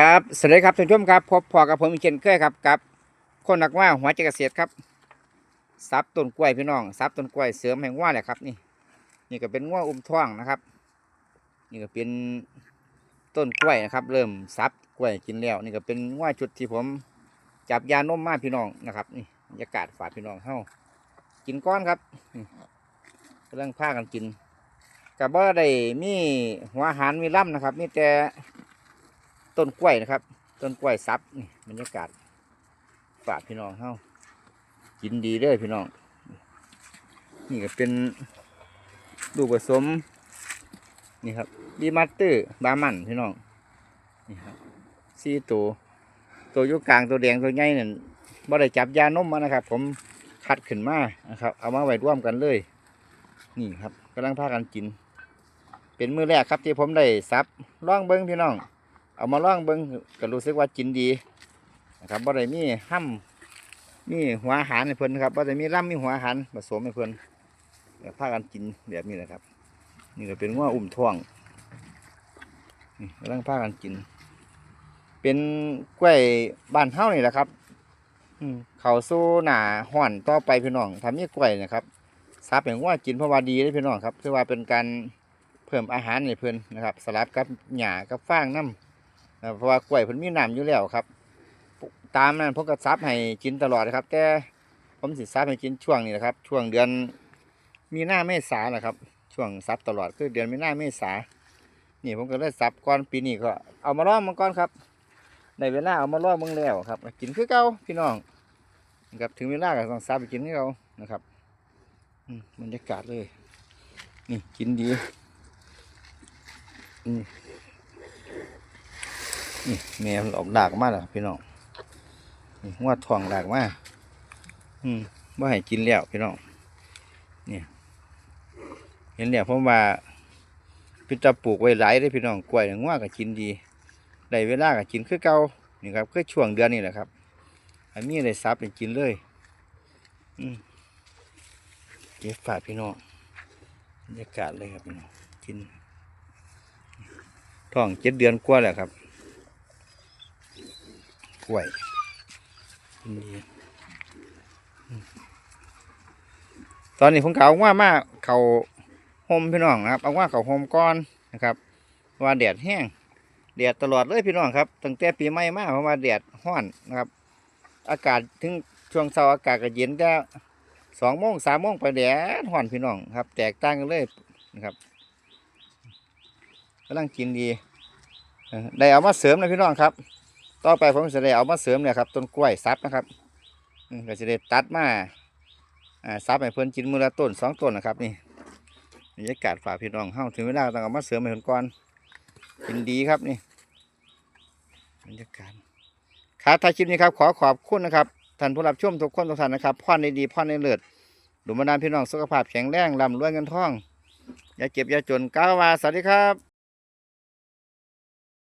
ครับสวัสดีครับท่านผู้ชมครับพบพอกับผมอีกเช่นเคยครับกับ คนนักว่าหัวใจเกษตรครับซับต้นกล้วยพี่น้องซับต้นกล้วยเสริมแห่งว่าแหละครับ นี่ นี่ก็เป็นว่าอุ้มท้องนะครับ นี่ก็เป็นต้นกล้วยนะครับ เริ่มซับกล้วยกินแล้ว นี่ก็เป็นว่าจุดที่ผมจับยานมมาพี่น้องนะครับ นี่บรรยากาศฝาพี่น้องเฮากินก้อนครับนี่กำลังพากันกินกับว่าได้มีหัวอาหารมีล่ำนะครับมีแต่ ต้นกล้วยนะครับ ต้นกล้วยซับนี่บรรยากาศฝากพี่น้องเฮากินดีเด้อพี่น้อง นี่ก็เป็นลูกผสม นี่ครับดีมัตเตอร์บามันพี่น้อง นี่ครับสี่ตัวตัวยุกลางตัวแดงตัวใหญ่นั่นบ่ได้จับยานมมานะครับ ผมคัดขึ้นมานะครับ เอามาไว้ร่วมกันเลย นี่ครับกำลังพากันกิน เป็นมือแรกครับที่ผมได้ซับล่องเบิ้งพี่น้อง เอามาล่องเบิ้งก็รู้สึกว่ากินดีนะครับบ่ได้มีห้ำมีหัวอาหารให้เพิ่นครับบ่ได้มีล่ำมีหัวอาหารผสมให้เพิ่นเดี๋ยวพากันกินแบบนี้แหละครับ นี่ก็เป็นว่าอุ่มท้องนี่กำลังพากันกิน เป็นกล้วยบ้านเฮานี่แหละครับเขาสู้หนาห่อนต่อไปพี่น้องทำมีกล้วยนะครับซับอย่างว่ากินเพราะว่าดีเลยพี่น้องครับคือว่าเป็นการเพิ่มอาหารให้เพิ่นนะครับ สลับกับหญ้ากับฟางน้ำ เพราะว่ากล้วยเพิ่นมีน้ำอยู่แล้วครับ ตามนั้นผมก็ซับให้กินตลอดนะครับ แต่ผมสิซับให้กินช่วงนี้นะครับ ช่วงเดือนมีหน้าเมษาแหละครับ ช่วงซับตลอดคือเดือนมีหน้าเมษานี่ผมก็เลยซับก่อนปีนี้ก็เอามาล่อมมันก่อนครับในเวลาเอามาล่อมึงแล้วครับ กินคือเก่าพี่น้องนะครับถึงเวลาก็ต้องซับไปกินคือเก่านะครับบรรยากาศเลย นี่กินดีอืม นี่แม่มันออกดากมาแล้วพี่น้องนี่หัวทองดากมาอืมว่าให้กินแล้วพี่น้องเนี่ยเห็นแล้วผมว่าเป็นตะปลูกไว้หลายเลยพี่น้องกล้วยงัวก็กินดีได้เวลาก็กินคือเก่านี่ครับคือช่วงเดือนนี้แหละครับ อันนี้เลยซับเป็นกินเลยอืมเก็บฝากพี่น้องบรรยากาศเลยครับพี่น้องกินท้องเจ็ดเดือนกว่าแล้วครับ กล้วยดีตอนนี้ผมเก่าว่ามาเขาโฮมพี่น้องนะครับ เอาว่าเขาโฮมก้อนนะครับว่าแดดแห้งแดดตลอดเลยพี่น้องครับตั้งแต่ปีใหม่มาเพราะว่าแดดห้อนนะครับ อากาศถึงช่วงเช้าอากาศก็เย็นแต่สองโมงสามโมงไปแดดห้อนพี่น้องครับ แตกต่างกันเลยนะครับกำลังกินดี ได้เอามาเสริมนะพี่น้องครับ ต่อไปผมจะได้เอามาเสริมเนี่ยครับต้นกล้วยซับนะครับก็จะได้ตัดมาซับให้เพิ่นกินมือละต้นสองต้นนะครับนี่บรรยากาศฝาพี่น้องเฮาถึงเวลาต้องเอามาเสริมให้เพิ่นก่อนกินดีครับนี่บรรยากาศครับถ้าคลิปนี้ครับขอขอบคุณนะครับท่านผู้รับชมทุกคนทุกท่านนะครับพ่อนในดีพ่อนในเลิศดูมาดานพี่น้องสุขภาพแข็งแรงร่ำรวยเงินทองอย่าเก็บอย่าจนก้าวมาสวัสดีครับ